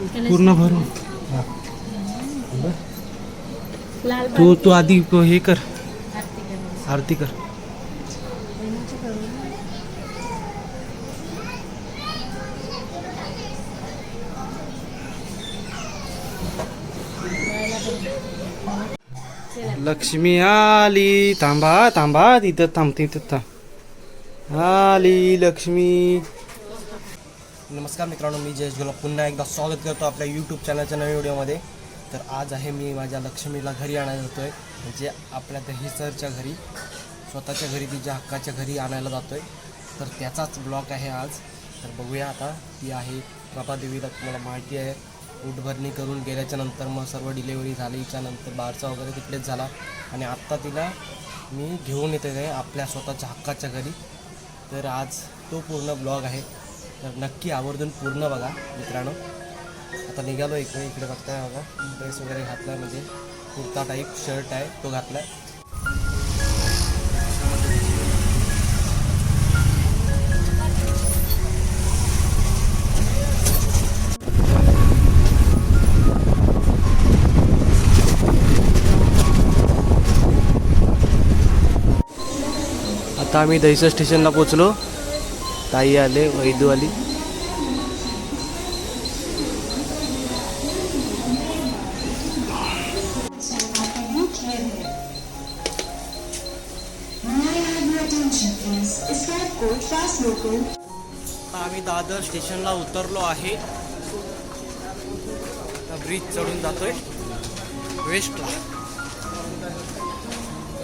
पूर्ण भरून. लाल तू तू आधी हे कर। आरती कर। लक्ष्मी आली थांबा थांबा तिथं थांब तिथं थांब. आली लक्ष्मी. नमस्कार मित्रांनो मी जयेश गुला पुन्हा एकदा स्वागत करतो आपल्या यूट्यूब चॅनलच्या नवीन व्हिडिओमध्ये. तर आज आहे मी माझ्या लक्ष्मीला घरी आणायला जातो आहे म्हणजे आपल्या दहीसरच्या घरी स्वतःच्या घरी तिच्या हक्काच्या घरी आणायला जातो आहे तर त्याचाच ब्लॉग आहे आज. तर बघूया आता ती आहे प्रभादेवीला तुम्हाला माहिती आहे. उठभरणी करून गेल्याच्यानंतर मग सर्व डिलेवरी झालीच्या नंतर बारचा वगैरे तिकडेच झाला. आणि आत्ता तिला मी घेऊन येते आहे आपल्या स्वतःच्या हक्काच्या घरी. तर आज तो पूर्ण ब्लॉग आहे. तर नक्की आवर्जून पूर्ण बघा मित्रांनो. आता निघालो इकडे इकडे बघताय बघा. ड्रेस वगैरे घातला म्हणजे. कुर्ता टाईप शर्ट आहे तो घातला आता आम्ही दहिसर स्टेशनला पोचलो ताई आले वैदू आली. आम्ही दादर स्टेशनला उतरलो आहे. ब्रिज चढून जातोय. वेस्टला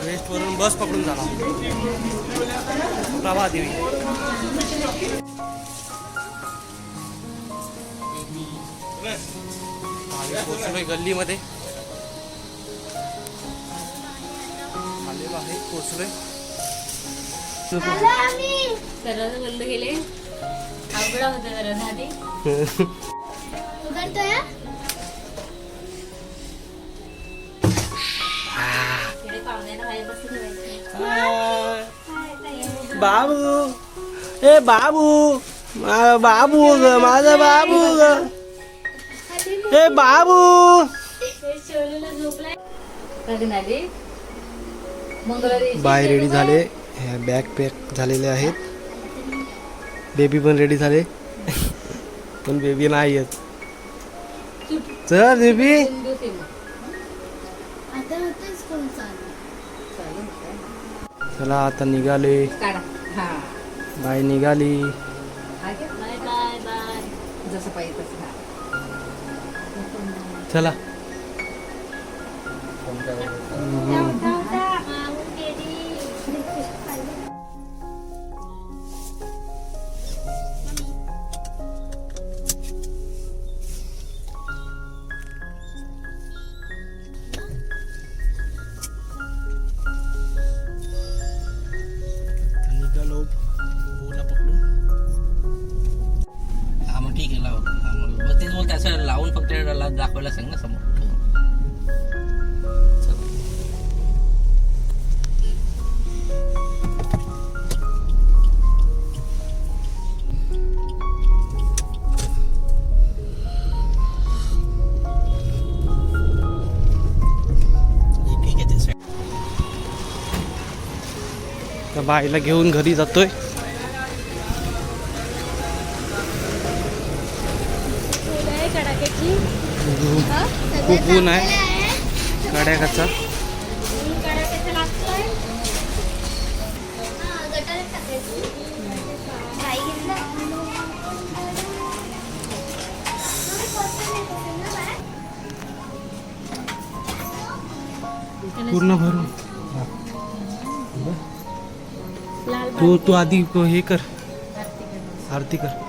वेस्टवरून बस पकडून झाला प्रभादेवी आम्ही पोचलोय गल्लीमध्ये. आलेलो आहे पोचलोय जरा बंद केले. अवघड होतं जरा झाली बाबू. ए बाबू. बाबू ग माझा बाबू ग. ए बाबू. बाय रेडी झाले. बॅग पॅक झालेले आहेत. बेबी पण रेडी झाले. पण बेबी नाही येत चल बेबी. चला आता निघाले. हा. बाय निघाली. घे. Bye bye bye. जसं पाहिजे तसं. चला. ला- दाखवायला सांग ना समोर चल. ठीक आहे ते side. त्या बाईला घेऊन घरी जातोय फुलं आहे कडाक्याची खूप ऊन आहे. कडाक्याचा पूर्ण भरून. तू तू आधी हे कर. आरती कर.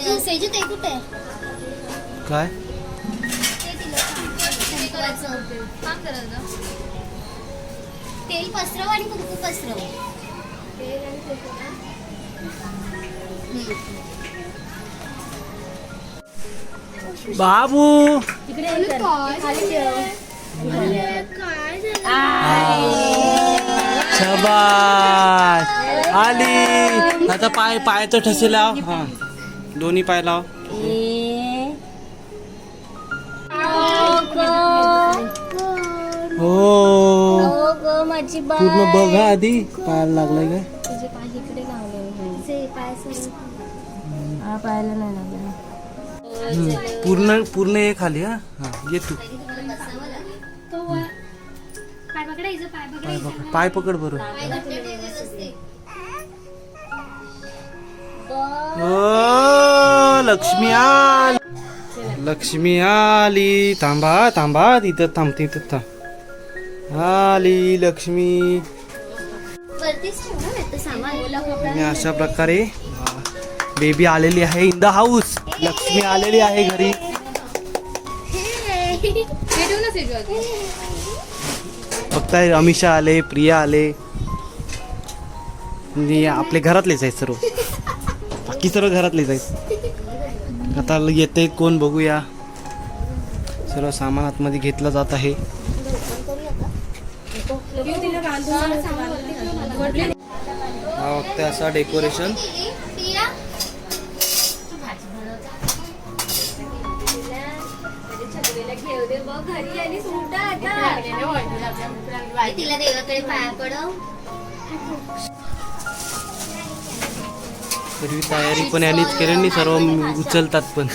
सेजू ते कुठे? काय? तिला शिकवायचं काम करायचं तेल पसरव आणि कुंकू पसरव. बाबू! शबाश आली. आता पाय पायाचं ठसे लाव. हा. दोन्ही पाय लाव. हो. माझी पूर्ण बघा आधी. पाहायला लागलाय काय? तुझे पाय इकडे लावले पाय हा पाहायला नाही लागला पूर्ण पूर्ण ये खाली हा? हा ये तू. पाय पकड बरोबर ओ लक्ष्मी आली. लक्ष्मी आली. थांबा थांबा. तिथं थांब तिथं थांब. आली लक्ष्मी. आणि अशा प्रकारे बेबी आलेली आहे इन द हाऊस लक्ष्मी आलेली आहे घरी. बघताय अमिषा आले प्रिया आले. आणि आपले घरातलेच आहे सर्व. की सर्व घरातलेच आहेत. आता येते कोण बघूया. सर्व सामान आतमध्ये घेतलं जात आहे. हा बघताय असा डेकोरेशन. तिला देवाकडे पाया पडव. तरी तयारी पण यांनीच केली सर्व उचलतात पण.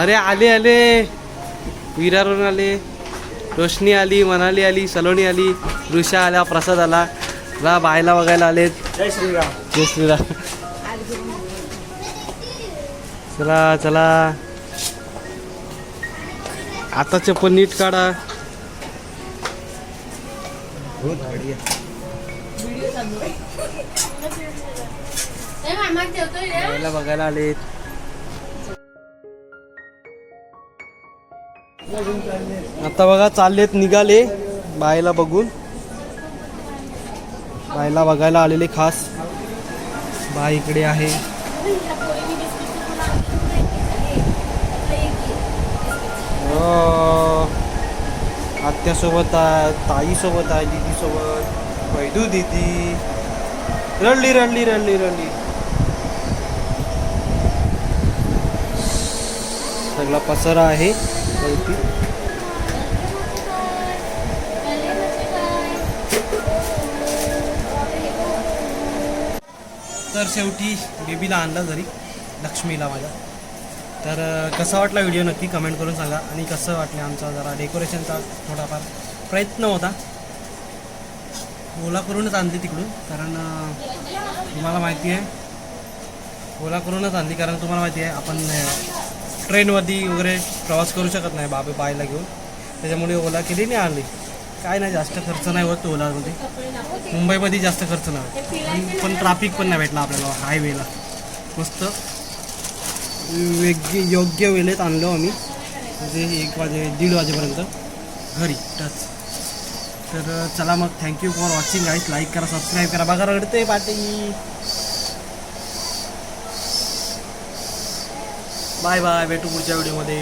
अरे आले आले. विरारून आले. रोशनी आली मनाली आली सलोनी आली ऋषा आला प्रसाद आला. रा बायला बघायला आलेत जय श्रीराम. जय श्रीराम. चला चला. आता चप्पल नीट काढा बघायला आलेत आता बघा चाललेत निघाले बायला बघून. बायला बघायला आलेले खास. बाय इकडे आहे. आत्यासोबत आहे ताईसोबत आहे दीदीसोबत वैदू दीदी. रडली रडली रडली रडली सगळा पसरा आहे. वरती तर शेवटी बेबीला आणलं घरी लक्ष्मीला माझ्या. तर कसा वाटला व्हिडिओ नक्की कमेंट करून सांगा आणि कसं वाटलं आमचा जरा डेकोरेशनचा थोडाफार प्रयत्न होता. ओला करूनच आणली तिकडून कारण तुम्हाला माहिती आहे ओला करूनच आणली कारण तुम्हाला माहिती आहे आपण ट्रेनमध्ये ट्रेनवरती वगैरे प्रवास करू शकत नाही बाबे बायला घेऊन. त्याच्यामुळे ओला केली नाही आणली. काय नाही जास्त खर्च नाही होत ओलामध्ये मुंबईमध्ये जास्त खर्च नाही होत. आणि पण ट्राफिक पण नाही भेटला आपल्याला हायवेला मस्त. वेग योग्य वेळेत आणलो आम्ही. म्हणजे एक वाजे दीड वाजेपर्यंत. घरी. टच तर चला मग. Thank you for watching guys like करा सबस्क्राईब करा. बघा रडते पाटी. बाय बाय भेटू पुढच्या व्हिडिओमध्ये